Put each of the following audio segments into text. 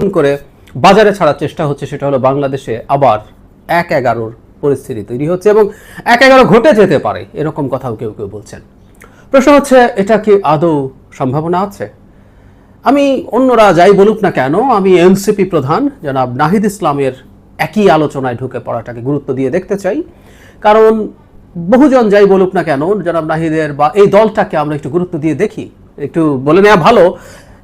করে বাজারে ছাড়ার চেষ্টা হচ্ছে, সেটা হলো বাংলাদেশে আবার এক এগারোর পরিস্থিতি তৈরি হচ্ছে এবং এক এগারো ঘটে যেতে পারে, এরকম কথাও কেউ কেউ বলছেন। প্রশ্ন হচ্ছে, এটা কি আদৌ সম্ভাবনা আছে? আমি অন্যরা যাই বলুক না কেন, আমি এনসিপি প্রধান, জনাব নাহিদ ইসলামের একই আলোচনায় ঢুকে পড়াটাকে গুরুত্ব দিয়ে দেখতে চাই। কারণ বহুজন যাই বলুক না কেন, জনাব নাহিদের বা এই দলটাকে আমরা একটু গুরুত্ব দিয়ে দেখি, একটু বলে নেওয়া ভালো।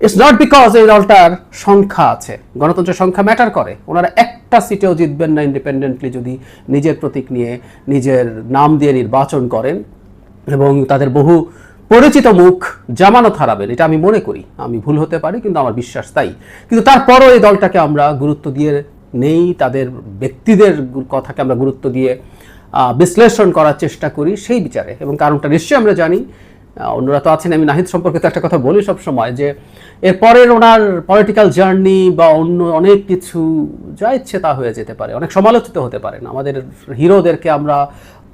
ইটস নট বিকজ এই দলটার সংখ্যা আছে। গণতন্ত্রের সংখ্যা ম্যাটার করে। ওনারা একটা সিটেও জিতবেন না ইন্ডিপেন্ডেন্টলি যদি নিজের প্রতীক নিয়ে নিজের নাম দিয়ে নির্বাচন করেন এবং তাদের বহু পরিচিত মুখ জামানত হারাবেন। এটা আমি মনে করি। আমি ভুল হতে পারি, কিন্তু আমার বিশ্বাস তাই। কিন্তু তারপরও এই দলটাকে আমরা গুরুত্ব দিয়ে নেই। তাদের ব্যক্তিদের কথাকে আমরা গুরুত্ব দিয়ে বিশ্লেষণ করার চেষ্টা করি সেই বিচারে। এবং কারণটা নিশ্চয়ই আমরা জানি অন্যরা তো আছেন। আমি নাহিদ সম্পর্কে তো একটা কথা বলি সব সময় যে এরপরের ওনার পলিটিক্যাল জার্নি বা অন্য অনেক কিছু যা ইচ্ছে তা হয়ে যেতে পারে। অনেক সমালোচিত হতে পারেন আমাদের হিরোদেরকে আমরা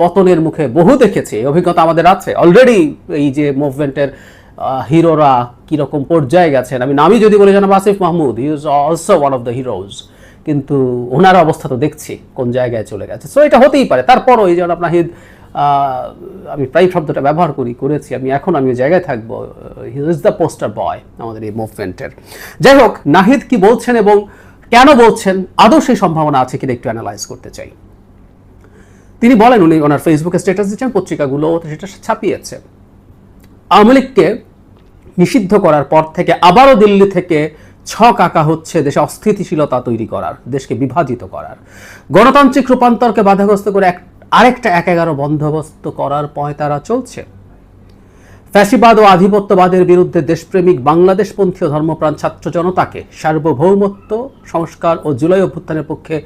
পতনের মুখে বহু দেখেছি। এই অভিজ্ঞতা আমাদের আছে। অলরেডি এই যে মুভমেন্টের হিরোরা কীরকম পর্যায়ে গেছেন। আমি নামই যদি বলি জানাব Asif Mahmud. He is also one of the heroes কিন্তু ওনার অবস্থা তো দেখছি কোন জায়গায় চলে গেছে। সো এটা হতেই পারে। তারপরও এই যেমন আপনার হিদ আমি প্রায় শব্দটা ব্যবহার করি, করেছি, আমি এখন আমি জায়গায় থাকব he is the poster boy আমাদের এই মুভমেন্টের যাই হোক, নাহিদ কি বলছেন এবং কেন বলছেন, আদৌ সেই সম্ভাবনা আছে কিনা একটু অ্যানালাইজ করতে চাই। তিনি বলেন, উনি ওনার ফেসবুকে স্ট্যাটাস দিচ্ছেন, পত্রিকাগুলো সেটা ছাপিয়েছে। আওয়ামী লীগকে নিষিদ্ধ করার পর থেকে আবারও দিল্লি থেকে ছক আঁকা হচ্ছে দেশে অস্থিতিশীলতা তৈরি করার, দেশকে বিভাজিত করার। গণতান্ত্রিক রূপান্তরকে বাধাগ্রস্ত করে এক আরেকটা এক এগারো বন্দোবস্ত করার পয়তারা চলছে। ফ্যাসিবাদ ও আধিপত্যবাদের বিরুদ্ধে দেশপ্রেমিক বাংলাদেশপন্থী ও ধর্মপ্রাণ ছাত্র জনতাকে সার্বভৌমত্ব, সংস্কার ও জুলাই অভ্যুত্থানের পক্ষে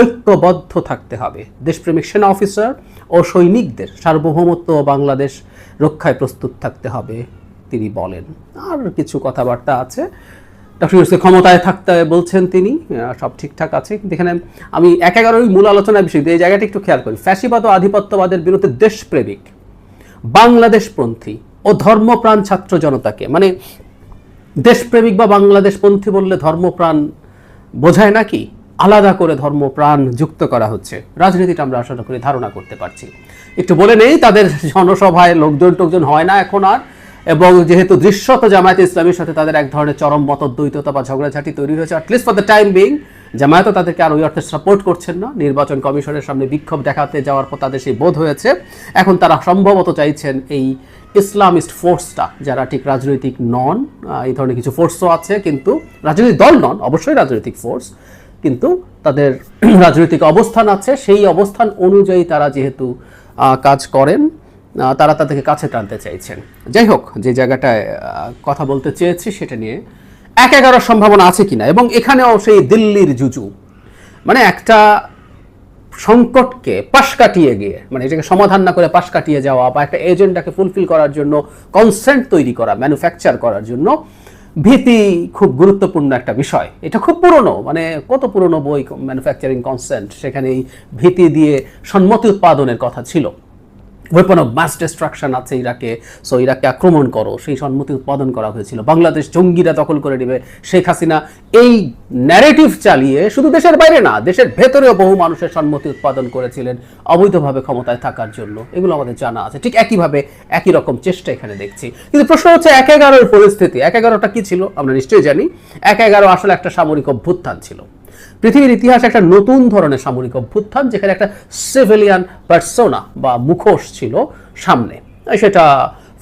ঐক্যবদ্ধ থাকতে হবে। দেশপ্রেমিক সেনা অফিসার ও সৈনিকদের সার্বভৌমত্ব ও বাংলাদেশ রক্ষায় প্রস্তুত থাকতে হবে, তিনি বলেন। আর কিছু কথাবার্তা আছে। ডক্টর ইউসুফ ক্ষমতায় থাকতে বলছেন তিনি সব ঠিকঠাক আছে। কিন্তু এখানে আমি এক এগারোই মূল আলোচনার বিষয় এই জায়গাটা একটু খেয়াল করি। ফ্যাসিবাদ ও আধিপত্যবাদের বিরুদ্ধে দেশপ্রেমিক, বাংলাদেশপন্থী ও ধর্মপ্রাণ ছাত্র জনতাকে। মানে দেশপ্রেমিক বা বাংলাদেশপন্থী বললে ধর্মপ্রাণ বোঝায় নাকি আলাদা করে ধর্মপ্রাণ যুক্ত করা হচ্ছে। রাজনীতিটা আমরা আশা করি ধারণা করতে পারছি। একটু বলে নেই, তাদের জনসভায় লোকজন টোকজন হয় না এখন আর। এবং যেহেতু দৃশ্যত জামায়াতে ইসলামীর সাথে তাদের এক ধরনের চরম মতদ্বৈততা বা ঝগড়াঝাটি তৈরি হয়েছে at least for the time being জামায়াতও তাদেরকে আর ওই অর্থে সাপোর্ট করছেন না। নির্বাচন কমিশনের সামনে বিক্ষোভ দেখাতে যাওয়ার পর তাদের সেই বোধ হয়েছে। এখন তারা সম্ভবত চাইছেন এই ইসলামিস্ট ফোর্সটা যারা ঠিক রাজনৈতিক নন এই ধরনের কিছু ফোর্সও আছে, কিন্তু রাজনৈতিক দল নন, অবশ্যই রাজনৈতিক ফোর্স কিন্তু তাদের রাজনৈতিক অবস্থান আছে। সেই অবস্থান অনুযায়ী তারা যেহেতু কাজ করেন তারা তাদেরকে কাছে টানতে চাইছেন। যাই হোক, যে জায়গাটায় কথা বলতে চেয়েছি সেটা নিয়ে এক এগারোর সম্ভাবনা আছে কিনা, এবং এখানেও সেই দিল্লির জুজু মানে একটা সংকটকে পাশ কাটিয়ে গিয়ে মানে এটাকে সমাধান না করে পাশ কাটিয়ে যাওয়া বা একটা এজেন্ডাকে ফুলফিল করার জন্য কনসেন্ট তৈরি করা ম্যানুফ্যাকচার করার জন্য ভীতি খুব গুরুত্বপূর্ণ একটা বিষয়। এটা খুব পুরনো মানে কত পুরনো বই ম্যানুফ্যাকচারিং কনসেন্ট সেখানে এই ভীতি দিয়ে সম্মতি উৎপাদনের কথা ছিল। ওয়েপন অফ মাস ডিস্ট্রাকশন আছে ইরাকে। সো ইরাককে আক্রমণ করো। সেই সম্মতি উৎপাদন করা হয়েছিল। বাংলাদেশ জঙ্গিরা দখল করে নেবে শেখ হাসিনা। এই ন্যারেটিভ চালিয়ে শুধু দেশের বাইরে না, দেশের ভেতরেও বহু মানুষের সম্মতি উৎপাদন করেছিলেন অবৈধভাবে ক্ষমতায় থাকার জন্য। এগুলো আমাদের জানা আছে। ঠিক একইভাবে একই রকম চেষ্টা এখানে দেখছি। কিন্তু প্রশ্ন হচ্ছে, এক এগারোর পরিস্থিতি, এক এগারোটা কী ছিল? আমরা নিশ্চয়ই জানি। এক এগারো আসলে একটা সামরিক অভ্যুত্থান ছিল। পৃথিবীর ইতিহাসে একটা নতুন ধরনের সামরিক অভ্যুত্থান, যেখানে একটা সিভিলিয়ান পার্সোনা বা মুখোশ ছিল সামনে। সেটা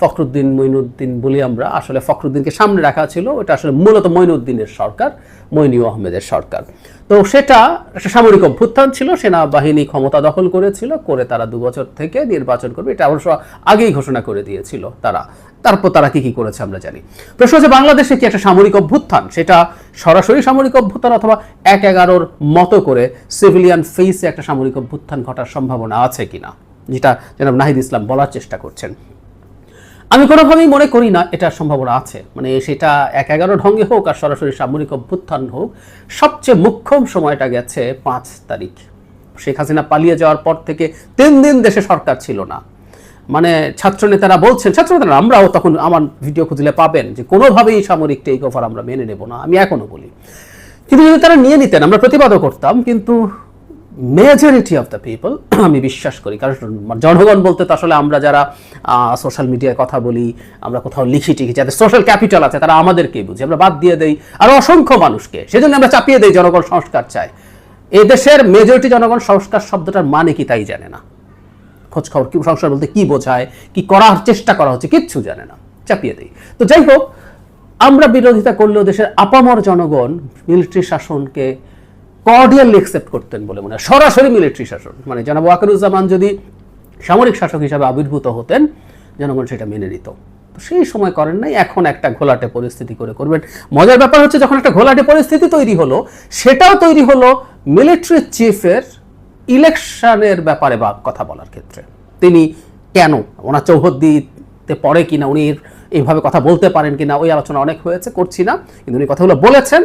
ফখরুদ্দিন মঈনুদ্দিন বলি আমরা, আসলে ফখরুদ্দিনকে সামনে রাখা ছিল, এটা আসলে মূলত মঈনুদ্দিনের সরকার, মইনিউ আহমেদের সরকার। তো সেটা একটা সামরিক অভ্যুত্থান ছিল, সেনাবাহিনী ক্ষমতা দখল করেছিল, করে তারা দু বছর থেকে নির্বাচন করবে, এটা অবশ্য আগেই ঘোষণা করে দিয়েছিল তারা। তারপর তারা কি কি করেছে আমরা জানি। প্রশ্ন হচ্ছে, বাংলাদেশে কি একটা সামরিক অভ্যুত্থান? সেটা সরাসরি সামরিক অভ্যুত্থান অথবা এক এগারোর মতো করে সিভিলিয়ান ফেসে একটা সামরিক অভ্যুত্থান ঘটার সম্ভাবনা আছে কিনা? যেটা জনাব নাহিদ ইসলাম বলার চেষ্টা করছেন। আমি কোনোভাবেই মনে করি না এটার সম্ভাবনা আছে। মানে সেটা এক এগারো ঢঙ্গে হোক আর সরাসরি সামরিক অভ্যুত্থান হোক, সবচেয়ে মুখ্যম সময়টা গেছে পাঁচ তারিখ। শেখ হাসিনা পালিয়ে যাওয়ার পর থেকে তিন দিন দেশে সরকার ছিল না। মানে ছাত্র নেতারা বলছেন ছাত্র নেতারা আমরাও তখন আমার ভিডিও খুঁজলে পাবেন যে কোনোভাবেই সামরিক টেক ওভার আমরা মেনে নেব না, আমি এখনও বলি। কিন্তু যদি তারা নিয়ে নিতেন, আমরা প্রতিবাদও করতাম, কিন্তু মেজরিটি অফ দ্য পিপল আমি বিশ্বাস করি। কারণ জনগণ বলতে তো আসলে আমরা যারা সোশ্যাল মিডিয়ায় কথা বলি, আমরা কোথাও লিখি টিখি, যাদের সোশ্যাল ক্যাপিটাল আছে, তারা আমাদেরকেই বুঝি। আমরা বাদ দিয়ে দেই। আর অসংখ্য মানুষকে, সেজন্য আমরা চাপিয়ে দেই জনগণ সংস্কার চায়। এই দেশের মেজরিটি জনগণ সংস্কার শব্দটার মানে কি তাই জানে না। খোঁজ খবর, কি সংস্কার বলতে কি বোঝায়, কি করার চেষ্টা করা হচ্ছে, কিচ্ছু জানে না। চাপিয়ে দেই। তো যাই হোক, আমরা বিরোধিতা করলেও দেশের আপামর জনগণ মিলিটারি শাসনকে কর্ডিয়ালি একসেপ্ট করতেন বলে মনে হয়। সরাসরি মিলিটারি শাসন মানে জনাব ওয়াকারুজ্জামান যদি সামরিক শাসক হিসাবে আবির্ভূত হতেন, জনগণ সেটা মেনে নিত। তো সেই সময় করেন নাই, এখন একটা ঘোলাটে পরিস্থিতি করে করবেন। মজার ব্যাপার হচ্ছে, যখন একটা ঘোলাটে পরিস্থিতি তৈরি হলো, সেটাও তৈরি হলো মিলিটারি চিফের ইলেকশনের ব্যাপারে বা কথা বলার ক্ষেত্রে। তিনি কেন? ওনার চৌহদ্দিতে পড়ে কিনা? উনি এইভাবে কথা বলতে পারেন কিনা? ওই আলোচনা অনেক হয়েছে, করছি না। কিন্তু উনি কথাগুলো বলেছেন।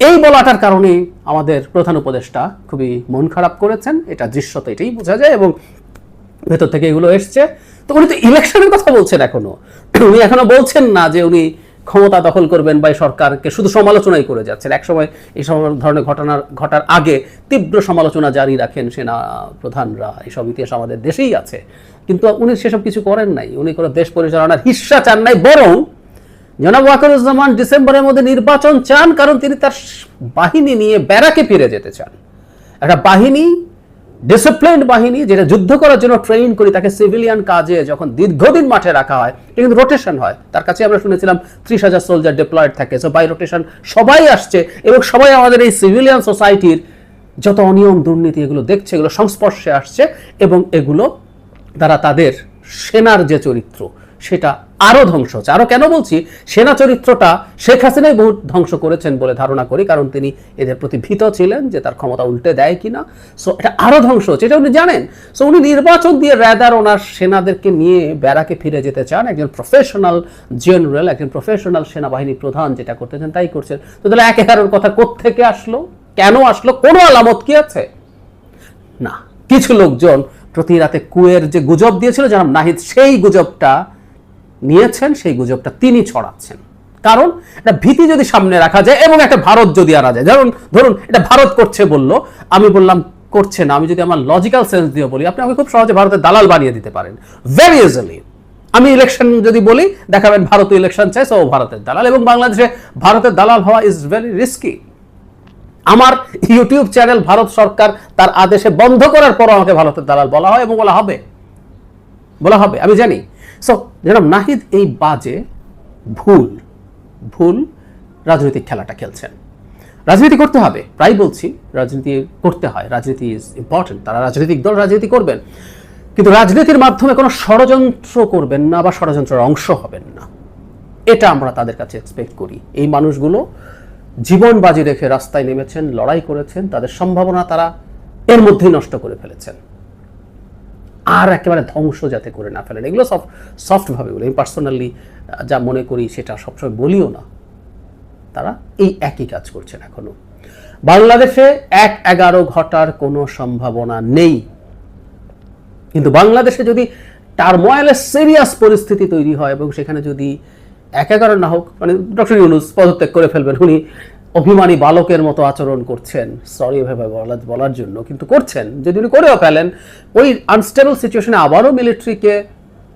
এই বলাটার কারণে আমাদের প্রধান উপদেষ্টা খুবই মন খারাপ করেছেন। এটা দৃশ্যত এটাই বোঝা যায় এবং ভেতর থেকে এগুলো এসছে। তো উনি তো ইলেকশনের কথা বলছেন এখনও। উনি এখনও বলছেন না যে উনি ক্ষমতা দখল করবেন বা সরকারকে শুধু সমালোচনাই করে যাচ্ছেন। একসময় এই সব ধরনের ঘটনার ঘটার আগে তীব্র সমালোচনা জারি রাখেন সেনা প্রধানরা। এইসব ইতিহাস আমাদের দেশেই আছে। কিন্তু উনি সেসব কিছু করেন নাই। উনি কোনো দেশ পরিচালনার হিস্সা চান নাই, বরং জনাব ওয়াকারুজ্জামান ডিসেম্বরের মধ্যে নির্বাচন চান, কারণ তিনি তার বাহিনী নিয়ে ব্যারাকে ফিরে যেতে চান। একটা বাহিনী ডিসিপ্লিনড বাহিনী, যেটা যুদ্ধ করার জন্য ট্রেন করি, তাকে সিভিলিয়ান কাজে যখন দীর্ঘদিন মাঠে রাখা হয়, এটা কিন্তু রোটেশন হয়। তার কাছে আমরা শুনেছিলাম ত্রিশ হাজার সোলজার ডিপ্লয়েড থাকে। সো বাই রোটেশন সবাই আসছে, এবং সবাই আমাদের এই সিভিলিয়ান সোসাইটির যত অনিয়ম, দুর্নীতি, এগুলো দেখছে, এগুলো সংস্পর্শে আসছে, এবং এগুলো তারা তাদের সেনার যে চরিত্র সেটা আরও ধ্বংস হচ্ছে। আরও কেন বলছি? সেনা চরিত্রটা শেখ হাসিনাই বহু ধ্বংস করেছেন বলে ধারণা করি, কারণ তিনি এদের প্রতি ভীত ছিলেন যে তার ক্ষমতা উল্টে দেয় কিনা। সো এটা আরও ধ্বংস হচ্ছে। এটা উনি জানেন। সো উনি নির্বাচন দিয়ে র্যাদার ওনার সেনাদেরকে নিয়ে ব্যারাকে ফিরে যেতে চান। একজন প্রফেশনাল জেনারেল একজন প্রফেশনাল সেনাবাহিনী প্রধান যেটা করতে চান তাই করছেন। তো তাহলে এক এগারোর কথা কোত্থেকে আসলো? কেন আসলো? কোনো আলামত কি আছে? না। কিছু লোকজন প্রতি রাতে কুয়ের যে গুজব দিয়েছিল জানাব নাহিদ, সেই গুজবটা নিয়েছেন, সেই গুজবটা তিনি ছড়াচ্ছেন। কারণ একটা ভীতি যদি সামনে রাখা যায় এবং একটা ভারত যদি আনা যায়, ধরুন ধরুন, এটা ভারত করছে বলল, আমি বললাম করছে না, আমি যদি আমার লজিক্যাল সেন্স দিয়ে বলি, আপনি আমাকে খুব সহজে ভারতের দালাল বানিয়ে দিতে পারেন। ভেরি ইজিলি আমি ইলেকশন যদি বলি, দেখাবেন ভারত ইলেকশন চাই সো ভারতের দালাল, এবং বাংলাদেশে ভারতের দালাল হওয়া ইজ ভেরি রিস্কি আমার ইউটিউব চ্যানেল ভারত সরকার তার আদেশে বন্ধ করার পর আমাকে ভারতের দালাল বলা হয় এবং বলা হবে। বলা হবে, আমি জানি। সো যেরকম নাহিদ, এই বাজে ভুল ভুল রাজনৈতিক খেলাটা খেলছেন। রাজনীতি করতে হবে, প্রায় বলছি, রাজনীতি করতে হয়, রাজনীতি ইজ ইম্পর্টেন্ট তারা রাজনৈতিক দল রাজনীতি করবেন। কিন্তু রাজনীতির মাধ্যমে কোনো ষড়যন্ত্র করবেন না বা ষড়যন্ত্রের অংশ হবেন না। এটা আমরা তাদের কাছে এক্সপেক্ট করি। এই মানুষগুলো জীবন বাজি রেখে রাস্তায় নেমেছেন, লড়াই করেছেন, তাদের সম্ভাবনা তারা এর মধ্যেই নষ্ট করে ফেলেছেন। আর একেবারে ধ্বংস যাতে করে না ফেলেন। এগুলো সফট, সফটভাবে বলি। আমি পার্সোনালি যা মনে করি সেটা সবসময় বলিও না। তারা এই একই কাজ করছেন এখনও। বাংলাদেশে এক এগারো ঘটার কোনো সম্ভাবনা নেই। কিন্তু বাংলাদেশে যদি টার্ময়েলের সিরিয়াস পরিস্থিতি তৈরি হয় এবং সেখানে যদি এক এগারো না হোক মানে ডক্টর ইউনুস পদত্যাগ করে ফেলবেন উনি অভিমানী বালকের মতো আচরণ করছেন। সরি বলা বলার জন্য কিন্তু করছেন। যদি উনি করেও ফেলেন, ওই আনস্টেবল সিচুয়েশনে আবারও মিলিটারিকে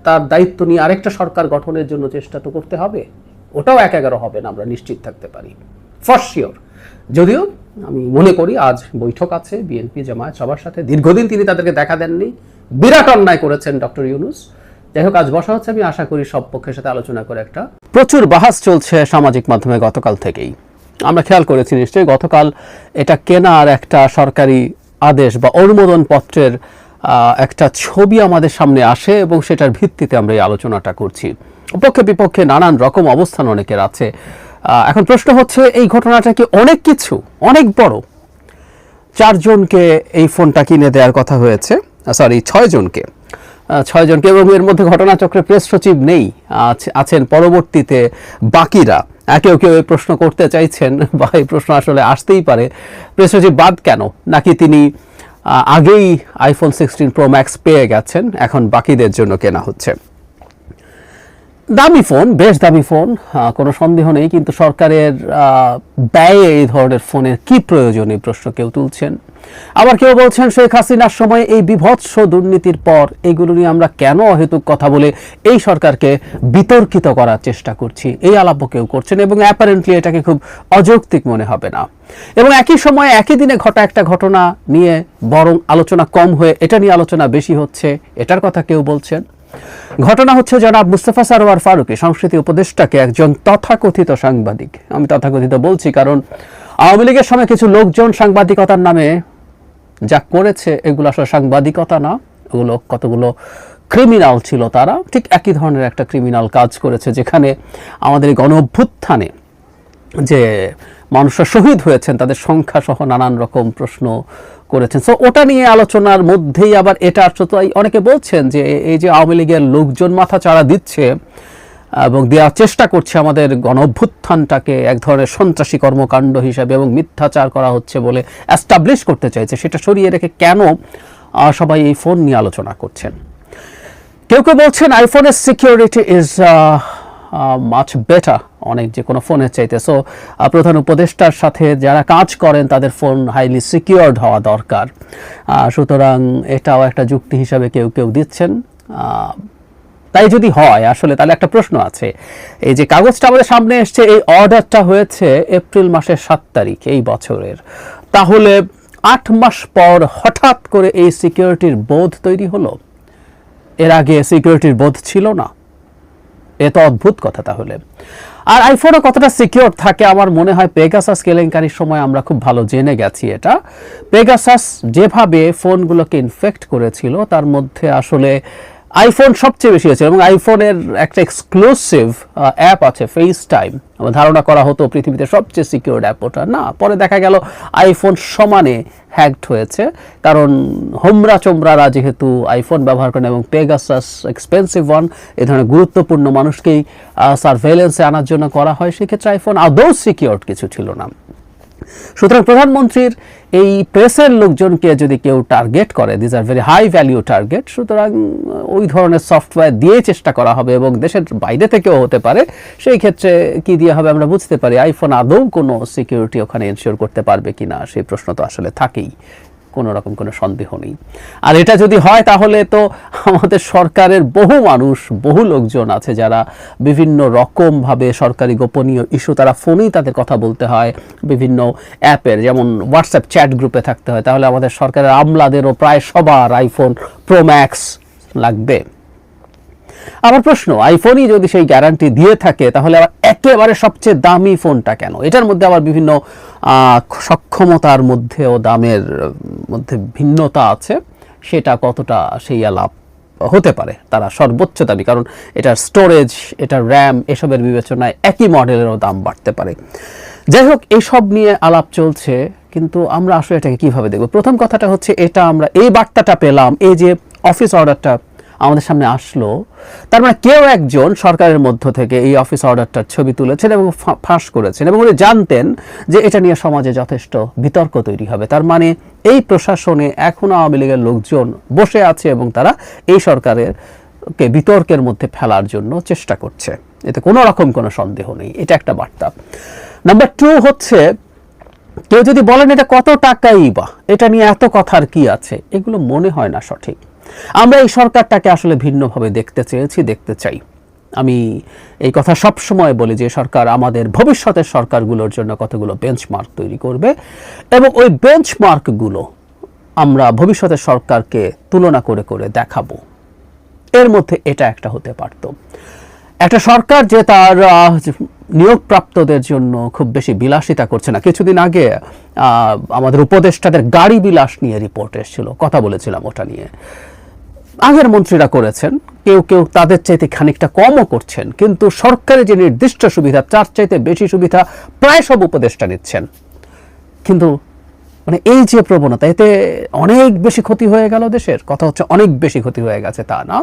তার দায়িত্ব নিয়ে আরেকটা সরকার গঠনের জন্য চেষ্টা তো করতে হবে। ওটাও এক এগারো হবে না, আমরা নিশ্চিত থাকতে পারি। ফর শিওর যদিও আমি মনে করি আজ বৈঠক আছে বিএনপি জামায়াত সবার সাথে। দীর্ঘদিন তিনি তাদেরকে দেখা দেননি। বিরাট অন্যায় করেছেন ডক্টর ইউনুস। যাই হোক, আজ বসা হচ্ছে। আমি আশা করি সব পক্ষের সাথে আলোচনা করে একটা প্রচুর বাহাস চলছে সামাজিক মাধ্যমে গতকাল থেকেই। আমরা খেয়াল করেছি নিশ্চয়ই, গতকাল এটা কেনার একটা সরকারি আদেশ বা অনুমোদন পত্রের একটা ছবি আমাদের সামনে আসে এবং সেটার ভিত্তিতে আমরা এই আলোচনাটা করছি। পক্ষে বিপক্ষে নানান রকম অবস্থান অনেকের আছে। এখন প্রশ্ন হচ্ছে, এই ঘটনাটা কি অনেক কিছু, অনেক বড়? চারজনকে এই ফোনটা কিনে দেওয়ার কথা হয়েছে সরি ছয়জনকে। ছয়জনকে এবং এর মধ্যে ঘটনাচক্রে প্রেস সচিব নেই আছেন পরবর্তীতে বাকিরা। কেউ কেউ এই প্রশ্ন করতে চাইছেন বা এই প্রশ্ন আসলে আসতেই পারে। প্রেস বাদ কেন? নাকি তিনি আগেই আইফোন সিক্সটিন প্রো ম্যাক্স পেয়ে গেছেন, এখন বাকিদের জন্য কেনা হচ্ছে? দামি ফোন, বেশ দামি ফোন কোনো সন্দেহ নেই, কিন্তু সরকারের ব্যয়ে এই ধরনের ফোনের কি প্রয়োজন এই প্রশ্ন কেউ তুলছেন? আবার কেউ বলছেন, শেখ হাসিনার সময় এই বিভৎস দুর্নীতির পর এগুলো নিয়ে আমরা কেন অহেতুক কথা বলে এই সরকারকে বিতর্কিত করার চেষ্টা করছি? এই আলাপ কেউ করছেন এবং অ্যাপারেন্টলি এটাকে খুব অযৌক্তিক মনে হবে না। এবং একই সময়ে একই দিনে ঘটা একটা ঘটনা নিয়ে বরং আলোচনা কম হয়ে এটা নিয়ে আলোচনা বেশি হচ্ছে, এটার কথা কেউ বলছেন? ঘটনা হচ্ছে জনাব মুস্তফা সারোয়ার ফারুকি, সংস্কৃতি উপদেষ্টাকে একজন তথাকথিত সাংবাদিক। আমি তথাকথিত বলছি কারণ আওয়ামী লীগের সময় কিছু লোকজন সাংবাদিকতার নামে যা করেছে, এগুলো আসলে সাংবাদিকতা না। এগুলো কতগুলো ক্রিমিনাল ছিল তারা। ঠিক একই ধরনের একটা ক্রিমিনাল কাজ করেছে যেখানে আমাদের গণ অভ্যুত্থানে যে মানুষরা শহীদ হয়েছেন, তাদের সংখ্যা সহ নানান রকম প্রশ্ন করেছেন। সো ওটা নিয়ে আলোচনার মধ্যেই আবার এটা আসলে অনেকে বলছেন যে, এই যে আওয়ামী লীগের লোকজন মাথা চাড়া দিচ্ছে এবং দেওয়ার চেষ্টা করছে আমাদের গণ অভ্যুত্থানটাকে এক ধরনের সন্ত্রাসী কর্মকাণ্ড হিসাবে এবং মিথ্যাচার করা হচ্ছে বলে অ্যাস্টাবলিশ করতে চাইছে। সেটা সরিয়ে রেখে কেন সবাই এই ফোন নিয়ে আলোচনা করছেন। কেউ কেউ বলছেন আইফোনের সিকিউরিটি ইজ মাচ বেটার অনেক যে কোনো ফোনের চাইতে। সো প্রধান উপদেষ্টার সাথে যারা কাজ করেন, তাদের ফোন হাইলি সিকিউরড হওয়া দরকার। সুতরাং এটাও একটা যুক্তি হিসাবে কেউ কেউ দিচ্ছেন। তাই যদি হয়, আসলে তাহলে একটা প্রশ্ন আছে। এই যে কাগজটা আমাদের সামনে এসছে, এই অর্ডারটা হয়েছে এপ্রিল মাসের সাত তারিখ, এই বছরের। তাহলে আট মাস পর হঠাৎ করে এই সিকিউরিটির বোধ তৈরি হলো? এর আগে সিকিউরিটির বোধ ছিল না। এ তো অদ্ভুত কথা তাহলে। আর আইফোনে কতটা সিকিউর থাকে আমার মনে হয় পেগাসাস কেলেঙ্কারির সময় আমরা খুব ভালো জেনে গেছি এটা। পেগাসাস যেভাবে ফোনগুলোকে ইনফেক্ট করেছিল, তার মধ্যে আসলে আইফোন সবচেয়ে বেশি হয়েছে এবং আইফোনের একটা এক্সক্লুসিভ অ্যাপ আছে ফেস টাইম ধারণা করা হতো পৃথিবীতে সবচেয়ে সিকিউর অ্যাপ ওটা। না, পরে দেখা গেল আইফোন সমানে হ্যাকড হয়েছে। কারণ হোমরা চোমরারা যেহেতু আইফোন ব্যবহার করেন এবং পেগাসাস এক্সপেন্সিভ ওয়ান এ ধরনের গুরুত্বপূর্ণ মানুষকেই সার্ভেলেন্সে আনার জন্য করা হয়, সেক্ষেত্রে আইফোন আদৌ সিকিউরড কিছু ছিল না। সুতরাং প্রধানমন্ত্রীর এই প্রেসের লোকজনকে যদি কেউ টার্গেট করে this are very high value target সুতরাং ওই ধরনের সফটওয়্যার দিয়ে চেষ্টা করা হবে এবং দেশের বাইরে থেকেও হতে পারে। সেই ক্ষেত্রে কি দিয়ে হবে আমরা বুঝতে পারি। আইফোন আদৌ কোনো সিকিউরিটি ওখানে এনশিওর করতে পারবে কিনা, সেই প্রশ্ন তো আসলে থাকেই। কোনো রকম কোনো সন্দেহ নেই। আর এটা যদি হয় তাহলে তো আমাদের সরকারের বহু মানুষ, বহু লোকজন আছে যারা বিভিন্ন রকমভাবে সরকারি গোপনীয় ইস্যু তারা ফোনেই তাদের কথা বলতে হয়, বিভিন্ন অ্যাপের যেমন হোয়াটসঅ্যাপ চ্যাট গ্রুপে থাকতে হয়। তাহলে আমাদের সরকারের আমলাদেরও প্রায় সবার আইফোন প্রো ম্যাক্স লাগবে। আমার প্রশ্ন আইফোনই যদি সেই গ্যারান্টি দিয়ে থাকে তাহলে আবার একেবারে সবচেয়ে দামি ফোনটা কেন? এটার মধ্যে আবার বিভিন্ন সক্ষমতার মধ্যেও দামের মধ্যে ভিন্নতা আছে, সেটা কতটা সেই আলাপ হতে পারে, তারা সর্বোচ্চ দামি কারণ এটার স্টোরেজ এটার র্যাম এসবের বিবেচনায় একই মডেলেরও দাম বাড়তে পারে। যাই হোক, এসব নিয়ে আলাপ চলছে, কিন্তু আমরা আসলে এটাকে কীভাবে দেখব? প্রথম কথাটা হচ্ছে, এটা আমরা এই বার্তাটা পেলাম, এই যে অফিস অর্ডারটা আমাদের সামনে আসলো। তার মানে কেউ একজন সরকারের মধ্য থেকে এই অফিস অর্ডারটার ছবি তুলেছেন এবং ফাঁস করেছেন এবং উনি জানতেন যে এটা নিয়ে সমাজে যথেষ্ট বিতর্ক তৈরি হবে। তার মানে এই প্রশাসনে এখনও আওয়ামী লীগের লোকজন বসে আছে এবং তারা এই সরকারের কে বিতর্কের মধ্যে ফেলার জন্য চেষ্টা করছে। এতে কোনো রকম কোনো সন্দেহ নেই। এটা একটা বার্তা। নাম্বার টু হচ্ছে, কেউ যদি বলেন এটা কত টাকাই বা, এটা নিয়ে এত কথার কি আছে, এগুলো মনে হয় না সঠিক। আমরা এই সরকারটাকে আসলে ভিন্নভাবে দেখতে চেয়েছি, দেখতে চাই। আমি এই কথা সব সময় বলি যে, সরকার আমাদের ভবিষ্যতের সরকারগুলোর জন্য কতগুলো বেঞ্চমার্ক তৈরি করবে এবং ওই বেঞ্চমার্কগুলো আমরা ভবিষ্যতের সরকারকে তুলনা করে করে দেখাবো। এর মধ্যে এটা একটা হতে পারত। একটা সরকার যে তার নিয়োগপ্রাপ্তদের জন্য খুব বেশি বিলাসিতা করছে না। কিছুদিন আগে আমাদের উপদেষ্টাদের গাড়ি বিলাস নিয়ে রিপোর্ট এসেছিল। কথা বলেছিলাম ওটা নিয়ে। আগের মন্ত্রীরা করেছেন, কেউ কেউ তাদের চাইতে খানিকটা কমও করছেন, কিন্তু সরকারের যে নির্দিষ্ট সুবিধা, তার চাইতে বেশি সুবিধা প্রায় সব উপদেষ্টা নিচ্ছেন। কিন্তু মানে এই যে প্রবণতা, এতে অনেক বেশি ক্ষতি হয়ে গেল দেশের, কথা হচ্ছে অনেক বেশি ক্ষতি হয়ে গেছে তা না।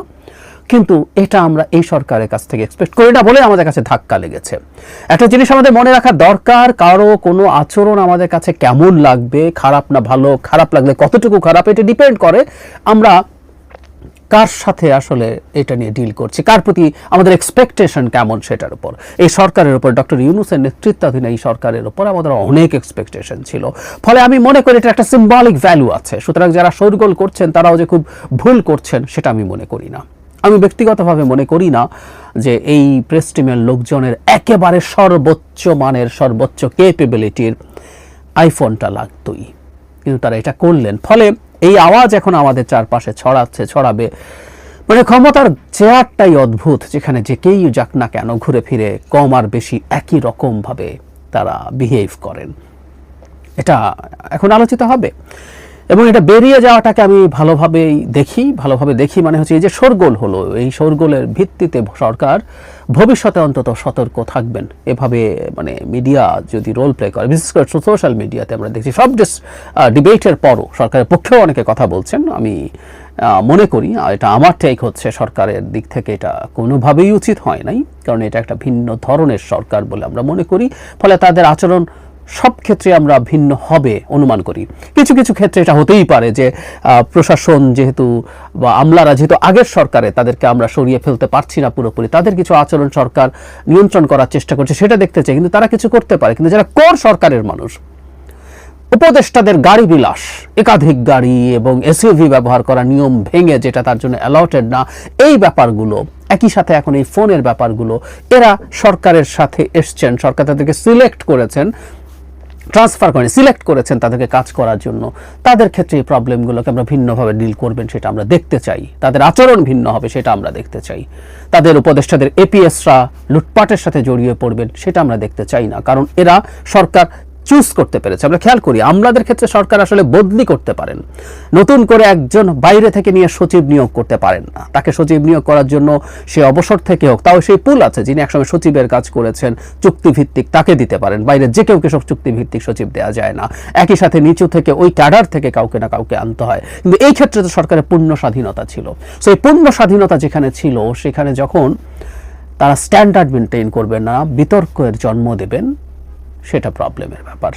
কিন্তু এটা আমরা এই সরকারের কাছ থেকে এক্সপেক্ট করি না বলে আমাদের কাছে ধাক্কা লেগেছে। একটা জিনিস আমাদের মনে রাখা দরকার, কারও কোনো আচরণ আমাদের কাছে কেমন লাগবে, খারাপ না ভালো, খারাপ লাগলে কতটুকু খারাপ, এটা ডিপেন্ড করে। আমরা কার সাথে আসলে এটা নিয়ে ডিল করছি? কার প্রতি আমাদের এক্সপেকটেশন কেমন সেটার উপর? এই সরকারের উপর, ডক্টর ইউনুসের নেতৃত্বাধীন এই সরকারের উপর আমাদের অনেক এক্সপেকটেশন ছিল। ফলে আমি মনে করি এটা একটা সিম্বলিক ভ্যালু আছে। সুতরাং যারা শোরগোল করছেন, তারাও যে খুব ভুল করছেন, সেটা আমি মনে করি না। আমি ব্যক্তিগতভাবে মনে করি না যে এই প্রেস টিমের লোকজনের একেবারে সর্বোচ্চ মানের, সর্বোচ্চ কেপেবিলিটির আইফোনটা লাগতোই। কিন্তু তারা এটা করলেন। ফলে এই আওয়াজ এখন আমাদের চারপাশে ছড়াচ্ছে, ছড়াবে। মানে ক্ষমতার চেয়ারটাই অদ্ভুত, যেখানে যে কেই যাক না কেন ঘুরে ফিরে, কম আর বেশি একই রকমভাবে তারা বিহেভ করেন। এটা এখন আলোচিত হবে। এবং এটা বেরিয়ে যাওয়াটাকে আমি ভালোভাবেই দেখি, ভালোভাবে দেখি মানে হচ্ছে এই যে শোরগোল হলো, এই শোরগোলের ভিত্তিতে সরকার ভবিষ্যতে অন্তত সতর্ক থাকবেন। এভাবে মানে মিডিয়া যদি রোল প্লে করে, বিশেষ করে সোশ্যাল মিডিয়াতে আমরা দেখছি সব ডিবেটের পরও সরকারের পক্ষেও অনেকে কথা বলছেন। আমি মনে করি এটা আমার টেক হচ্ছে সরকারের দিক থেকে এটা কোনোভাবেই উচিত হয় নাই, কারণ এটা একটা ভিন্ন ধরনের সরকার বলে আমরা মনে করি। ফলে তাদের আচরণ সব ক্ষেত্রে আমরা ভিন্ন হবে অনুমান করি। কিছু কিছু ক্ষেত্রে এটা হতেই পারে যে প্রশাসন যেহেতু বা আমলারা যেহেতু আগের সরকারে তাদেরকে আমরা সরিয়ে ফেলতে পারছি না পুরোপুরি, তাদের কিছু আচরণ সরকার নিয়ন্ত্রণ করার চেষ্টা করছে, সেটা দেখতে চাই, কিন্তু তারা কিছু করতে পারে। কিন্তু যারা কোর সরকারের মানুষ, উপদেষ্টাদের গাড়ি বিলাস, একাধিক গাড়ি এবং এসইউভি ব্যবহার করা নিয়ম ভেঙে যেটা তার জন্য অ্যালাউটেড না, এই ব্যাপারগুলো, একই সাথে এখন এই ফোনের ব্যাপারগুলো, এরা সরকারের সাথে এসছেন, সরকার তাদেরকে সিলেক্ট করেছেন ট্রান্সফার করেন সিলেক্ট করেছেন তাদেরকে কাজ করার জন্য। তাদের ক্ষেত্রে এই প্রবলেমগুলোকে আমরা ভিন্নভাবে ডিল করবেন সেটা আমরা দেখতে চাই। তাদের আচরণ ভিন্ন হবে সেটা আমরা দেখতে চাই। তাদের উপদেষ্টাদের এপিএসরা লুটপাটের সাথে জড়িয়ে পড়বেন সেটা আমরা দেখতে চাই না। কারণ এরা সরকার চুজ করতে পেরেছে। আমরা খেয়াল করি, আমলাদের ক্ষেত্রে সরকার আসলে বদলি করতে পারেন। নতুন করে একজন বাইরে থেকে নিয়ে সচিব নিয়োগ করতে পারেন না। তাকে সচিব নিয়োগ করার জন্য সে অবসর থেকে হোক, তাও সেই পুল আছে যিনি একসময় সচিবের কাজ করেছেন, চুক্তিভিত্তিক তাকে দিতে পারেন। বাইরে যে কেউ সব চুক্তিভিত্তিক সচিব দেওয়া যায় না। একই সাথে নিচু থেকে ওই ক্যাডার থেকে কাউকে না কাউকে আনতে হয়। কিন্তু এই ক্ষেত্রে তো সরকারের পূর্ণ স্বাধীনতা ছিল। সো এই পূর্ণ স্বাধীনতা যেখানে ছিল, সেখানে যখন তারা স্ট্যান্ডার্ড মেনটেন করবেন না, বিতর্কের জন্ম দেবেন সেটা প্রবলেমের ব্যাপার।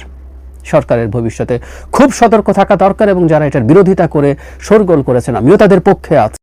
সরকারের ভবিষ্যতে খুব সতর্ক থাকা দরকার এবং যারা এটার বিরোধিতা করে, শোরগোল করেছেন, আমিও তাদের পক্ষে আছি।